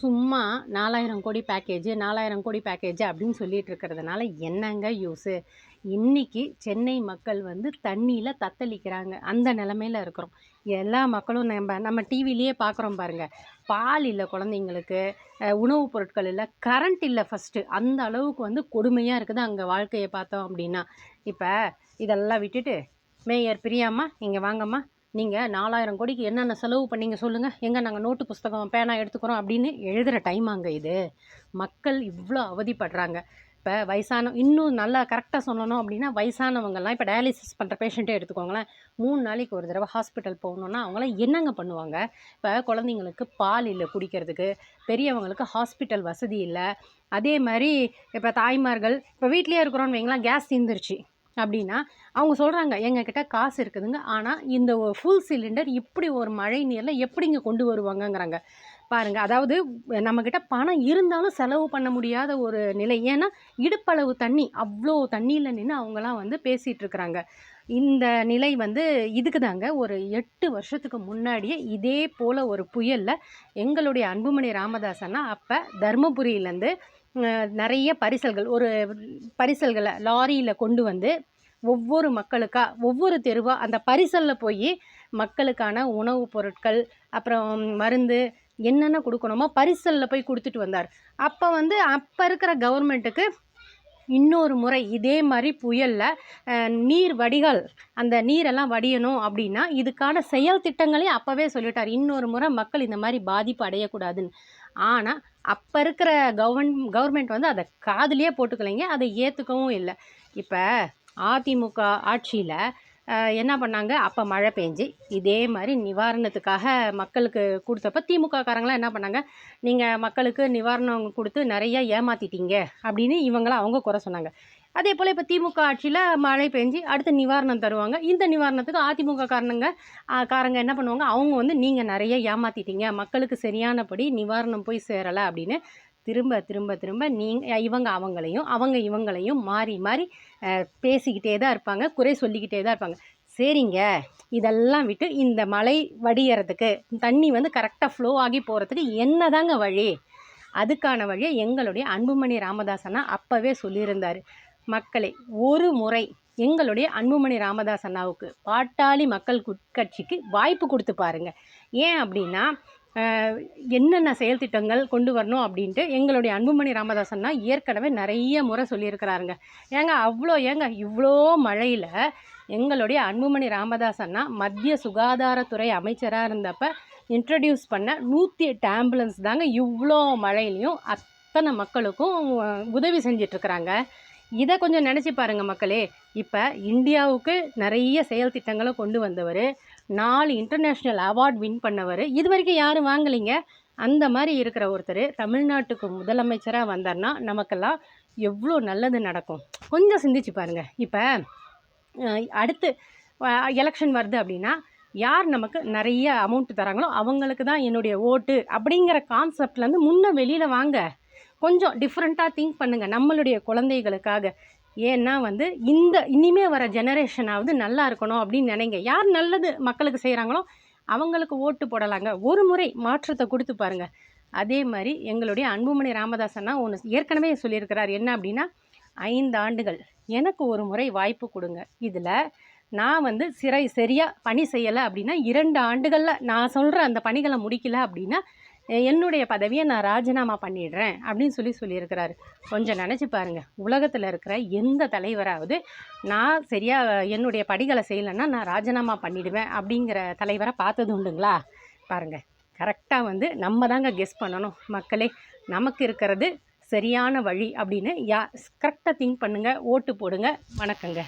சும்மா நாலாயிரம் கோடி பேக்கேஜ் நாலாயிரம் கோடி பேக்கேஜ் அப்படின்னு சொல்லிட்டு இருக்கிறதுனால என்னங்க யூஸு இன்றைக்கி சென்னை மக்கள் வந்து தண்ணியில் தத்தளிக்கிறாங்க. அந்த நிலமையில இருக்கிறோம். எல்லா மக்களும் நம்ம நம்ம டிவிலேயே பார்க்குறோம் பாருங்கள் பால் இல்லை குழந்தைங்களுக்கு உணவுப் பொருட்கள் இல்லை கரண்ட் இல்லை ஃபஸ்ட்டு அந்த அளவுக்கு வந்து கொடுமையாக இருக்குது அங்கே வாழ்க்கையை பார்த்தோம் அப்படின்னா. இப்போ இதெல்லாம் விட்டுட்டு மேயர் பிரியாம்மா இங்கே வாங்கம்மா. நீங்கள் நாலாயிரம் கோடிக்கு என்னென்ன செலவு பண்ணீங்க சொல்லுங்கள் எங்கே நாங்கள் நோட்டு புஸ்தகம் பேனா எடுத்துக்கிறோம் அப்படின்னு எழுதுகிற டைம் அங்கே இது. மக்கள் இவ்வளோ அவதிப்படுறாங்க. இப்போ வயசான இன்னும் நல்லா கரெக்டாக சொல்லணும் அப்படின்னா வயசானவங்கெல்லாம் இப்போ டயாலிசிஸ் பண்ணுற பேஷண்ட்டே எடுத்துக்கோங்களேன். மூணு நாளைக்கு ஒரு தடவை ஹாஸ்பிட்டல் போகணுன்னா அவங்களாம் என்னங்க பண்ணுவாங்க? இப்போ குழந்தைங்களுக்கு பால் இல்லை குடிக்கிறதுக்கு பெரியவங்களுக்கு ஹாஸ்பிட்டல் வசதி இல்லை. அதே மாதிரி இப்போ தாய்மார்கள் இப்போ வீட்லேயே இருக்கிறோன்னு வைங்களா கேஸ் தீர்ந்துருச்சு அப்படின்னா அவங்க சொல்கிறாங்க எங்ககிட்ட காசு இருக்குதுங்க. ஆனால் இந்த ஃபுல் சிலிண்டர் இப்படி ஒரு மழை நீரில் எப்படிங்க கொண்டு வருவாங்கங்கிறாங்க. பாருங்கள் அதாவது நம்மக்கிட்ட பணம் இருந்தாலும் செலவு பண்ண முடியாத ஒரு நிலை. ஏன்னா இடுப்பளவு தண்ணி அவ்வளோ தண்ணியில் நின்று அவங்களாம் வந்து பேசிகிட்டு இருக்கிறாங்க இந்த நிலை வந்து இதுக்கு தாங்க ஒரு எட்டு வருஷத்துக்கு முன்னாடியே இதே போல் ஒரு புயலில் எங்களுடைய அன்புமணி ராமதாசன்னா அப்போ தருமபுரியிலேருந்து நிறைய பரிசல்கள். ஒரு பரிசல்களை லாரியில் கொண்டு வந்து ஒவ்வொரு மக்களுக்காக ஒவ்வொரு தெருவாக அந்த பரிசலில் போய் மக்களுக்கான உணவுப் பொருட்கள் அப்புறம் மருந்து என்னென்ன கொடுக்கணுமோ பரிசலில் போய் கொடுத்துட்டு வந்தார். அப்போ வந்து அப்போ இருக்கிற கவர்மெண்ட்டுக்கு இன்னொரு முறை இதே மாதிரி புயலில் நீர் வடிகால் அந்த நீரெல்லாம் வடியணும் அப்படின்னா இதுக்கான செயல் திட்டங்களையும் அப்போவே சொல்லிட்டார். இன்னொரு முறை மக்கள் இந்த மாதிரி பாதிப்பு அடையக்கூடாதுன்னு. ஆனால் அப்போ இருக்கிற கவர்ன் கவர்மெண்ட் வந்து அதை காதுலேயே போட்டுக்கலைங்க அதை ஏற்றுக்கவும் இல்லை. இப்போ அதிமுக ஆட்சியில் என்ன பண்ணாங்க? அப்போ மழை பெஞ்சு இதே மாதிரி நிவாரணத்துக்காக மக்களுக்கு கொடுத்தப்ப திமுக காரங்களாம் என்ன பண்ணாங்க? நீங்கள் மக்களுக்கு நிவாரணம் கொடுத்து நிறைய ஏமாற்றிட்டீங்க அப்படின்னு இவங்களாம் அவங்க குறை சொன்னாங்க. அதே போல் இப்போ திமுக ஆட்சியில் மழை பெஞ்சு அடுத்து நிவாரணம் தருவாங்க. இந்த நிவாரணத்துக்கு அதிமுக காரணங்க காரங்க என்ன பண்ணுவாங்க? அவங்க வந்து நீங்கள் நிறைய ஏமாத்திட்டீங்க. மக்களுக்கு சரியானபடி நிவாரணம் போய் சேரலை அப்படின்னு திரும்ப திரும்ப திரும்ப நீங்கள் இவங்க அவங்களையும் அவங்க இவங்களையும் மாறி மாறி பேசிக்கிட்டே தான் இருப்பாங்க. குறை சொல்லிக்கிட்டே தான் இருப்பாங்க. சரிங்க. இதெல்லாம் விட்டு இந்த மழை வடியறதுக்கு தண்ணி வந்து கரெக்டாக ஃப்ளோ ஆகி போகிறதுக்கு என்னதாங்க வழி? அதுக்கான வழியை எங்களுடைய அன்புமணி ராமதாசனா அப்போவே சொல்லியிருந்தார். மக்களை ஒரு முறை எங்களுடைய அன்புமணி ராமதாஸ் அண்ணாவுக்கு பாட்டாளி மக்கள் கட்சிக்கு வாய்ப்பு கொடுத்து பாருங்கள் ஏன் அப்படின்னா என்னென்ன செயல் திட்டங்கள் கொண்டு வரணும் அப்படின்ட்டு எங்களுடைய அன்புமணி ராமதாஸ் அண்ணா ஏற்கனவே நிறைய முறை சொல்லியிருக்கிறாருங்க. ஏங்க அவ்வளோ ஏங்க இவ்வளோ மழையில் எங்களுடைய அன்புமணி ராமதாஸ் அண்ணா மத்திய சுகாதாரத்துறை அமைச்சராக இருந்தப்ப இன்ட்ரடியூஸ் பண்ண நூற்றி எட்டு ஆம்புலன்ஸ் தாங்க இவ்வளோ மழையிலையும் அத்தனை மக்களுக்கும் உதவி செஞ்சிட்ருக்குறாங்க. இதை கொஞ்சம் நினச்சி பாருங்கள் மக்களே. இப்போ இந்தியாவுக்கு நிறைய செயல் திட்டங்களை கொண்டு வந்தவர் நாலு இன்டர்நேஷ்னல் அவார்ட் வின் பண்ணவர் இது வரைக்கும் யாரும் வாங்கலைங்க. அந்த மாதிரி இருக்கிற ஒருத்தர் தமிழ்நாட்டுக்கு முதலமைச்சராக வந்தார்னா நமக்கெல்லாம் எவ்வளோ நல்லது நடக்கும். கொஞ்சம் சிந்திச்சு பாருங்கள் இப்போ அடுத்து எலெக்ஷன் வருது அப்படின்னா யார் நமக்கு நிறைய அமௌண்ட் தராங்களோ அவங்களுக்கு தான் என்னுடைய ஓட்டு அப்படிங்கிற கான்செப்ட்லேருந்து முன்ன வெளியில் வாங்க. கொஞ்சம் டிஃப்ரெண்ட்டாக திங்க் பண்ணுங்கள் நம்மளுடைய குழந்தைகளுக்காக. ஏன்னா வந்து இந்த இனிமே வர ஜெனரேஷனாவது நல்லா இருக்கணும் அப்படின்னு நினைங்க. யார் நல்லது மக்களுக்கு செய்கிறாங்களோ அவங்களுக்கு ஓட்டு போடலாங்க. ஒரு முறை மாற்றத்தை கொடுத்து பாருங்கள் அதே மாதிரி எங்களுடைய அன்புமணி ராமதாசன்னா ஒன்று ஏற்கனவே சொல்லியிருக்கிறார். என்ன அப்படின்னா ஐந்து ஆண்டுகள். எனக்கு ஒரு முறை வாய்ப்பு கொடுங்க. இதில் நான் வந்து சிறை சரியாக பணி செய்யலை அப்படின்னா இரண்டு ஆண்டுகளில் நான் சொல்கிற அந்த பணிகளை முடிக்கல அப்படின்னா என்னுடைய பதவியை நான் ராஜினாமா பண்ணிடுறேன் அப்படின்னு சொல்லி சொல்லியிருக்கிறாரு. கொஞ்சம் நினச்சி பாருங்கள் உலகத்தில் இருக்கிற எந்த தலைவராவது நான் சரியாக என்னுடைய படிகளை செய்யலைன்னா நான் ராஜினாமா பண்ணிடுவேன் அப்படிங்கிற தலைவரை பார்த்தது உண்டுங்களா? பாருங்கள் கரெக்டாக வந்து நம்ம தாங்க கெஸ் பண்ணணும் மக்களே. நமக்கு இருக்கிறது சரியான வழி அப்படின்னு யா கரெக்டாக திங்க் பண்ணுங்கள் ஓட்டு போடுங்க. வணக்கங்க.